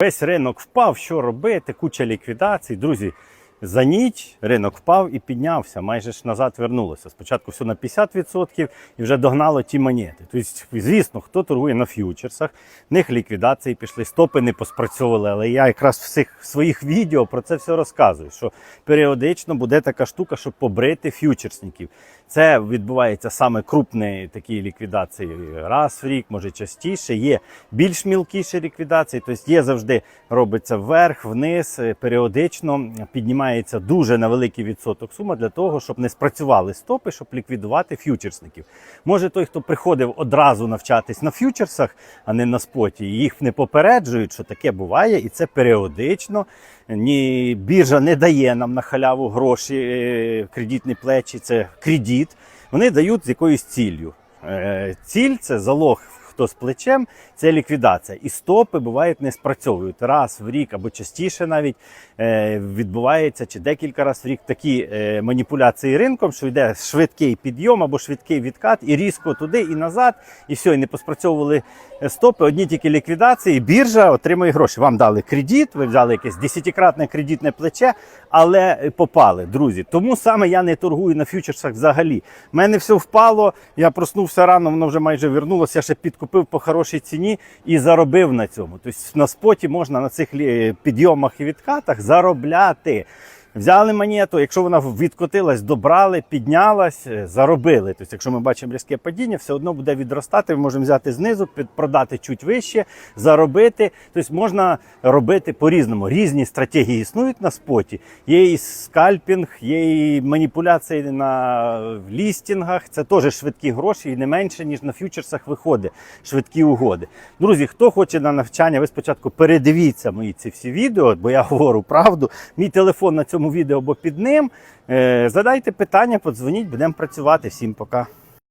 Весь ринок впав, що робити, куча ліквідацій. Друзі, за ніч ринок впав і піднявся, майже ж назад вернулося. Спочатку все на 50% і вже догнало ті монети. Тобто, звісно, хто торгує на ф'ючерсах, в них ліквідації пішли, стопи не поспрацьовували. Але я якраз в всіх своїх відео про це все розказую. Що періодично буде така штука, щоб побрити ф'ючерсників. Це відбувається саме крупні такі ліквідації раз в рік, може частіше. Є більш мілкіші ліквідації, тобто є завжди робиться вверх, вниз, е, періодично піднімається дуже на великий відсоток сума для того, щоб не спрацювали стопи, щоб ліквідувати ф'ючерсників. Може той, хто приходив одразу навчатись на ф'ючерсах, а не на споті, їх не попереджують, що таке буває, і це періодично. Ні, біржа не дає нам на халяву гроші, е, кредитні плечі, це кредит. Вони дають з якоюсь ціллю. Е, Ціль це залог. Хто з плечем, це ліквідація. І стопи бувають не спрацьовують. Раз в рік або частіше навіть е, відбувається чи декілька разів в рік такі е, маніпуляції ринком, що йде швидкий підйом або швидкий відкат, і різко туди і назад, і все, і не поспрацьовували е, стопи. Одні тільки ліквідації. Біржа отримує гроші. Вам дали кредит, ви взяли якесь десятикратне кредитне плече, але попали, друзі. Тому саме я не торгую на фьючерсах взагалі. У мене все впало. Я проснувся рано, воно вже майже вернулося. Я ще підкупив по хорошій ціні і заробив на цьому. Тобто на споті можна на цих підйомах і відкатах заробляти. Взяли монету, якщо вона відкотилась, добрали, піднялась, е, заробили. Тобто, якщо ми бачимо різке падіння, все одно буде відростати. Ми можемо взяти знизу, продати чуть вище, заробити. Тобто можна робити по-різному. Різні стратегії існують на споті. Є і скальпінг, є і маніпуляції на лістінгах. Це теж швидкі гроші і не менше, ніж на фьючерсах виходить швидкі угоди. Друзі, хто хоче на навчання, ви спочатку передивіться мої ці всі відео, бо я говорю правду. Мій телефон на цьому відео або під ним. Е, Задайте питання, подзвоніть, будемо працювати. Всім пока.